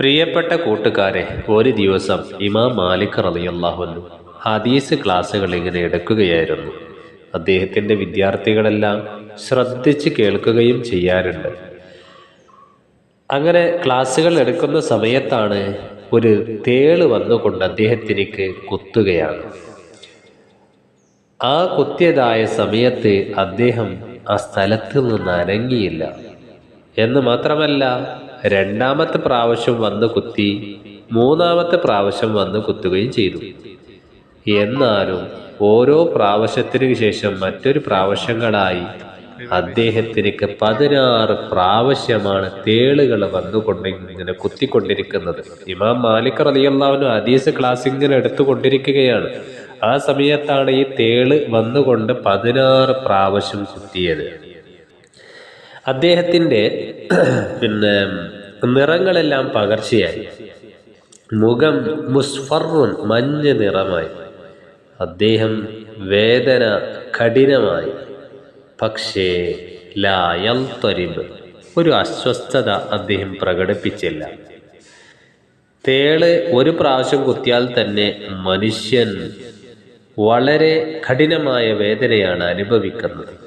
പ്രിയപ്പെട്ട കൂട്ടുകാരെ ഒരു ദിവസം ഇമാം മാലിക് റളിയല്ലാഹുന്നു ഹദീസ് ക്ലാസ്സുകൾ ഇങ്ങനെ എടുക്കുകയായിരുന്നു. അദ്ദേഹത്തിന്റെ വിദ്യാർത്ഥികളെല്ലാം ശ്രദ്ധിച്ച് കേൾക്കുകയും ചെയ്യാറുണ്ട്. അങ്ങനെ ക്ലാസ്സുകൾ എടുക്കുന്ന സമയത്താണ് ഒരു തേൾ വന്നുകൊണ്ട് അദ്ദേഹത്തിനേക്ക് കുത്തുകയാണ്. ആ കുത്തിയതായ സമയത്ത് അദ്ദേഹം ആ സ്ഥലത്ത് നിന്ന് അനങ്ങിയില്ല. എന്ന് മാത്രമല്ല രണ്ടാമത്തെ പ്രാവശ്യം വന്ന് കുത്തി മൂന്നാമത്തെ പ്രാവശ്യം വന്ന് കുത്തുകയും ചെയ്തു. എന്നാലും ഓരോ പ്രാവശ്യത്തിനു ശേഷം മറ്റൊരു പ്രാവശ്യങ്ങളായി അദ്ദേഹത്തിന് പതിനാറ് പ്രാവശ്യമാണ് തേളുകൾ വന്നുകൊണ്ട് ഇങ്ങനെ കുത്തിക്കൊണ്ടിരിക്കുന്നത്. ഇമാം മാലിക് റലിയല്ലാവിന് ഹദീസ് ക്ലാസ് ഇങ്ങനെ എടുത്തുകൊണ്ടിരിക്കുകയാണ്. ആ സമയത്താണ് ഈ തേൾ വന്നുകൊണ്ട് പതിനാറ് പ്രാവശ്യം കുത്തിയത്. അദ്ദേഹത്തിന്റെ പിന്നെ നിറങ്ങളെല്ലാം പകർച്ചയായി. മുഖം മുസ്ഫറുൻ മഞ്ഞ നിറമായി. അദ്ദേഹം വേദന കഠിനമായി. പക്ഷേ ലായൽ ത്വരിബ് ഒരു അസ്വസ്ഥത അദ്ദേഹം പ്രകടിപ്പിച്ചില്ല. തേൾ ഒരു പ്രാവശ്യം കുത്തിയാൽ തന്നെ മനുഷ്യൻ വളരെ കഠിനമായ വേദനയാണ് അനുഭവിക്കുന്നത്.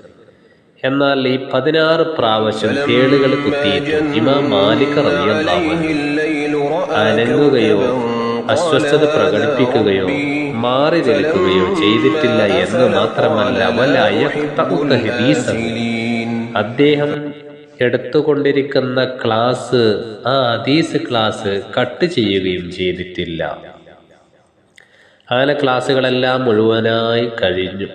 എന്നാൽ ഈ പതിനാറ് പ്രാവശ്യം കേളുകൾ കുത്തിയിട്ടും ഇമാം മാലിക് അനങ്ങുകയോ അസ്വസ്ഥത പ്രകടിപ്പിക്കുകയോ മാറി നിൽക്കുകയോ ചെയ്തിട്ടില്ല എന്ന് മാത്രമല്ല. അദ്ദേഹം എടുത്തുകൊണ്ടിരിക്കുന്ന ക്ലാസ് ആ അതീസ് ക്ലാസ് കട്ട് ചെയ്യുകയും ചെയ്തിട്ടില്ല അങ്ങനെ ക്ലാസ്സുകളെല്ലാം മുഴുവനായി കഴിഞ്ഞു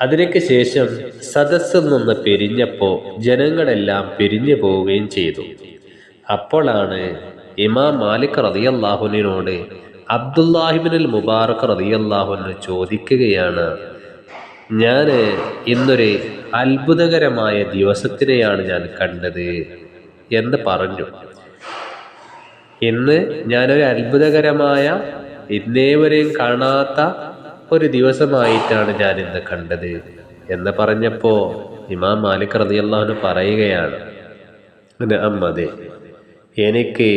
അതിനൊക്കെ ശേഷം സദസ്സിൽ നിന്ന് പിരിഞ്ഞപ്പോൾ ജനങ്ങളെല്ലാം പിരിഞ്ഞു പോവുകയും ചെയ്തു. അപ്പോഴാണ് ഇമാം മാലിക് റതിയല്ലാഹുലിനോട് അബ്ദുല്ലാഹിബിനുൽ മുബാറക് റതിയല്ലാഹുവിന് ചോദിക്കുകയാണ് ഞാൻ ഇന്നൊരു അത്ഭുതകരമായ ദിവസത്തിനെയാണ് ഞാൻ കണ്ടത്? എന്ന് പറഞ്ഞു. ഇന്ന് ഞാനൊരു അത്ഭുതകരമായ ഇന്നേവരെയും കാണാത്ത ഒരു ദിവസമായിട്ടാണ് ഞാൻ ഇന്ന് കണ്ടത് എന്ന് പറഞ്ഞപ്പോൾ ഇമാം മാലിക് റളിയല്ലാഹു പറയുകയാണ്. അമ്മതെ എനിക്ക്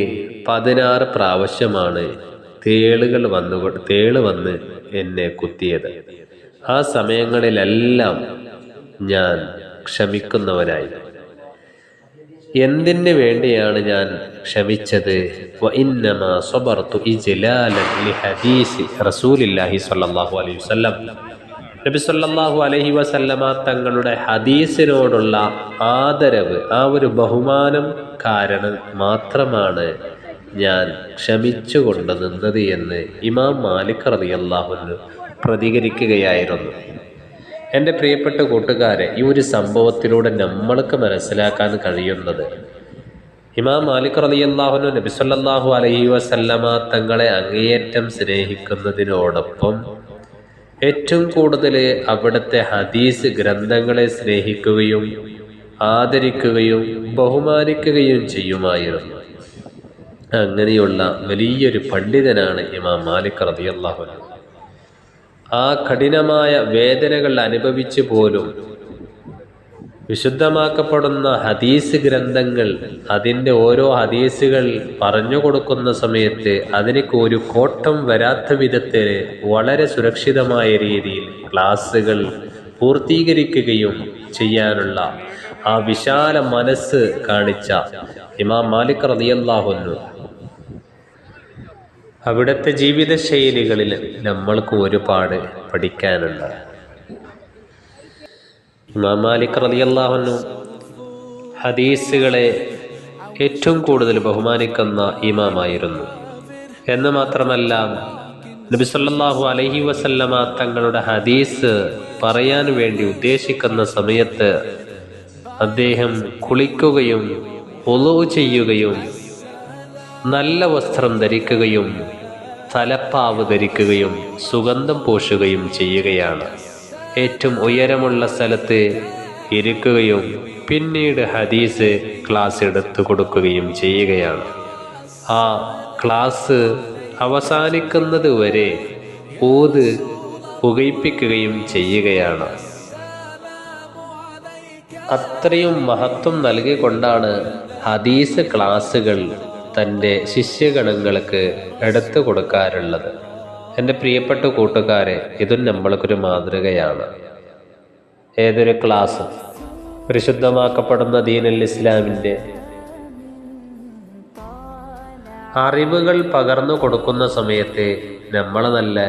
പതിനാറ് പ്രാവശ്യമാണ് തേളുകൾ വന്നു തേൾ വന്ന് എന്നെ കുത്തിയത്. ആ സമയങ്ങളിലെല്ലാം ഞാൻ ക്ഷമിക്കുന്നവനായി. എന്തിനു വേണ്ടിയാണ് ഞാൻ ക്ഷമിച്ചത്? റസൂലില്ലാഹി അലൈഹി നബി അലൈഹി വസല്ലമ തങ്ങളുടെ ഹദീസിനോടുള്ള ആദരവ് ആ ഒരു ബഹുമാനം കാരണം മാത്രമാണ് ഞാൻ ക്ഷമിച്ചു കൊണ്ടു നിന്നത് എന്ന് ഇമാം മാലിക് റളിയല്ലാഹു പ്രതികരിക്കുകയായിരുന്നു. എന്റെ പ്രിയപ്പെട്ട കൂട്ടുകാരെ ഈ ഒരു സംഭവത്തിലൂടെ നമ്മൾക്ക് മനസ്സിലാക്കാൻ കഴിയുന്നത് ഇമാം മാലിക് റലിയല്ലാഹുനു നബി സല്ലല്ലാഹു അലൈഹി വസല്ലമ തങ്ങളെ അങ്ങേയറ്റം സ്നേഹിക്കുന്നതിനോടൊപ്പം ഏറ്റവും കൂടുതൽ അവിടുത്തെ ഹദീസ് ഗ്രന്ഥങ്ങളെ സ്നേഹിക്കുകയും ആദരിക്കുകയും ബഹുമാനിക്കുകയും ചെയ്യുമായിരുന്നു. അങ്ങനെയുള്ള വലിയൊരു പണ്ഡിതനാണ് ഇമാം മാലിക് റളിയല്ലാഹു ആ കഠിനമായ വേദനകൾ അനുഭവിച്ചു പോലും വിശുദ്ധമാക്കപ്പെടുന്ന ഹദീസ് ഗ്രന്ഥങ്ങൾ അതിന്റെ ഓരോ ഹദീസുകൾ പറഞ്ഞു കൊടുക്കുന്ന സമയത്ത് അതിനൊക്കെ ഒരു കോട്ടം വരാത്ത വിധത്തിൽ വളരെ സുരക്ഷിതമായ രീതിയിൽ ക്ലാസ്സുകൾ പൂർത്തീകരിക്കുകയും ചെയ്യാനുള്ള ആ വിശാല മനസ്സ് കാണിച്ച ഇമാം മാലിക് റളിയല്ലാഹുന്നു അവിടുത്തെ ജീവിതശൈലികളിൽ നമ്മൾക്ക് ഒരുപാട് പഠിക്കാനുണ്ട്. ഇമാം മാലിക് ഹദീസുകളെ ഏറ്റവും കൂടുതൽ ബഹുമാനിക്കുന്ന ഇമാമായിരുന്നു. എന്ന് മാത്രമല്ല നബി സല്ലല്ലാഹു അലൈഹി വസല്ലമ തങ്ങളുടെ ഹദീസ് പറയാൻ വേണ്ടി ഉദ്ദേശിക്കുന്ന സമയത്ത് അദ്ദേഹം കുളിക്കുകയും ഒളു ചെയ്യുകയും നല്ല വസ്ത്രം ധരിക്കുകയും തലപ്പാവ് ധരിക്കുകയും സുഗന്ധം പൂശുകയും ചെയ്യുകയാണ്. ഏറ്റവും ഉയരമുള്ള സ്ഥലത്ത് ഇരിക്കുകയും പിന്നീട് ഹദീസ് ക്ലാസ് എടുത്തു കൊടുക്കുകയും ചെയ്യുകയാണ്. ആ ക്ലാസ് അവസാനിക്കുന്നത് വരെ ഊത് പുകയിപ്പിക്കുകയും ചെയ്യുകയാണ്. അത്രയും മഹത്വം നൽകിക്കൊണ്ടാണ് ഹദീസ് ക്ലാസ്സുകൾ തന്റെ ശിഷ്യഗണങ്ങൾക്ക് എടുത്തു കൊടുക്കാറുള്ളത്. എന്റെ പ്രിയപ്പെട്ട കൂട്ടുകാരെ ഇതും നമ്മൾക്കൊരു മാതൃകയാണ്. ഏതൊരു ക്ലാസ് പരിശുദ്ധമാക്കപ്പെടുന്ന ദീനൽ ഇസ്ലാമിന്റെ അറിവുകൾ പകർന്നു കൊടുക്കുന്ന സമയത്ത് നമ്മൾ നല്ല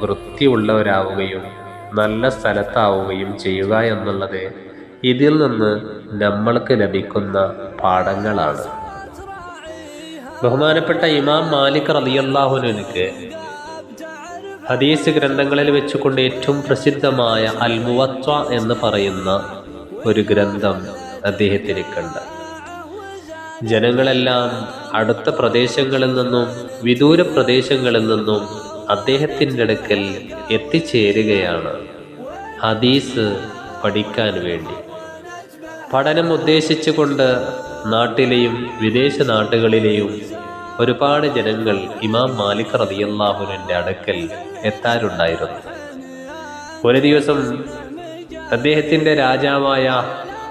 വൃത്തിയുള്ളവരാവുകയും നല്ല സ്ഥലത്താവുകയും ചെയ്യുക എന്നുള്ളത് ഇതിൽ നിന്ന് നമ്മൾക്ക് ലഭിക്കുന്ന പാഠങ്ങളാണ്. ബഹുമാനപ്പെട്ട ഇമാം മാലിക് റലിയല്ലാഹുനുക്ക് ഹദീസ് ഗ്രന്ഥങ്ങളിൽ വെച്ചുകൊണ്ട് ഏറ്റവും പ്രസിദ്ധമായ അൽ മുവത്വ എന്ന് പറയുന്ന ഒരു ഗ്രന്ഥം അദ്ദേഹത്തിനൊക്കെയുണ്ട് ജനങ്ങളെല്ലാം അടുത്ത പ്രദേശങ്ങളിൽ നിന്നും വിദൂര പ്രദേശങ്ങളിൽ നിന്നും അദ്ദേഹത്തിന്റെ അടുക്കൽ എത്തിച്ചേരുകയാണ് ഹദീസ് പഠിക്കാൻ വേണ്ടി. പഠനം ഉദ്ദേശിച്ചുകൊണ്ട് നാട്ടിലെയും വിദേശ നാട്ടുകളിലെയും ഒരുപാട് ജനങ്ങൾ ഇമാം മാലിക് റതിയല്ലാഹുവിന്റെ അടുക്കൽ എത്താറുണ്ടായിരുന്നു. ഒരു ദിവസം അദ്ദേഹത്തിന്റെ രാജാവായ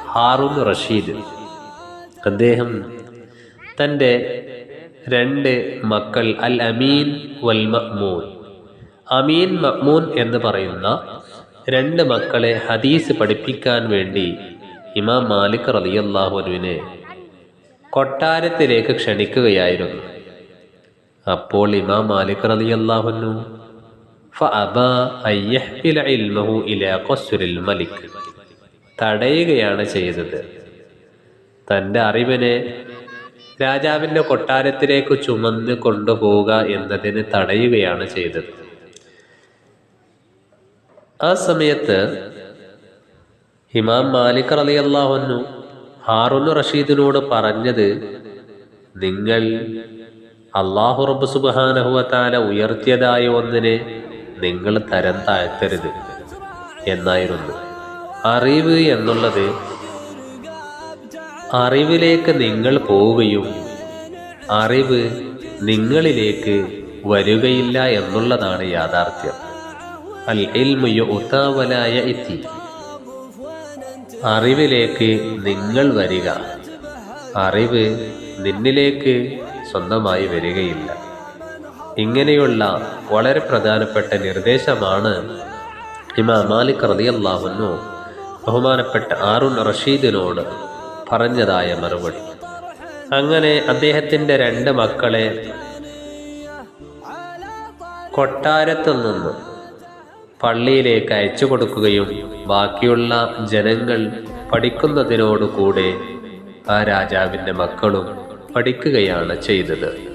ഹാറൂൺ റഷീദ് അദ്ദേഹം തന്റെ രണ്ട് മക്കൾ അൽ അമീൻ വൽ മഹ്മൂൻ അമീൻ മഹ്മൂൻ എന്ന് പറയുന്ന രണ്ട് മക്കളെ ഹദീസ് പഠിപ്പിക്കാൻ വേണ്ടി ഇമാം മാലിക് റളിയല്ലാഹുവിനെ കൊട്ടാരത്തിലേക്ക് ക്ഷണിക്കുകയായിരുന്നു. അപ്പോൾ ഇമാം മാലിക് റലി ഖസ്റിൽ മലിക് തടയുകയാണ് ചെയ്തത്. തന്റെ അറിവിനെ രാജാവിന്റെ കൊട്ടാരത്തിലേക്ക് ചുമന്ന് കൊണ്ടുപോവുക എന്നതിന് തടയുകയാണ് ചെയ്തത്. ആ സമയത്ത് ഇമാം മാലിക് റലി അള്ളാഹുന്നു ഹാറുൻ റഷീദിനോട് പറഞ്ഞത് നിങ്ങൾ അള്ളാഹു റബ്ബ് സുബാനഹുവത്താല ഉയർത്തിയതായ ഒന്നിനെ നിങ്ങൾ തരം താഴ്ത്തരുത് എന്നായിരുന്നു. അറിവ് എന്നുള്ളത് അറിവിലേക്ക് നിങ്ങൾ പോവുകയും അറിവ് നിങ്ങളിലേക്ക് വരികയില്ല എന്നുള്ളതാണ് യാഥാർത്ഥ്യം. അൽ ഇൽമു ഉത്താവലായ എത്തി അറിവിലേക്ക് നിങ്ങൾ വരിക. അറിവ് നിന്നിലേക്ക് സ്വന്തമായി വരികയില്ല. ഇങ്ങനെയുള്ള വളരെ പ്രധാനപ്പെട്ട നിർദ്ദേശമാണ് ഇമാം മാലിക് റളിയല്ലാഹുന്നു ബഹുമാനപ്പെട്ട ആറുൺ റഷീദിനോട് പറഞ്ഞതായ മറുപടി. അങ്ങനെ അദ്ദേഹത്തിന്റെ രണ്ട് മക്കളെ കൊട്ടാരത്തിൽ നിന്ന് പള്ളിയിലേക്ക് അയച്ചു കൊടുക്കുകയും ബാക്കിയുള്ള ജനങ്ങൾ പഠിക്കുന്നതിനോടുകൂടെ ആ രാജാവിന്റെ മക്കളും പഠിക്കുകയാണ് ചെയ്തത്.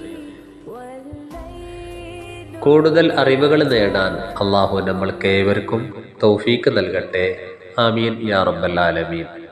കൂടുതൽ അറിവുകൾ നേടാൻ അള്ളാഹു നമ്മൾക്ക് ഏവർക്കും തൗഫീക്ക് നൽകട്ടെ. ആമീൻ. യാ റബ്ബൽ ആലമീൻ.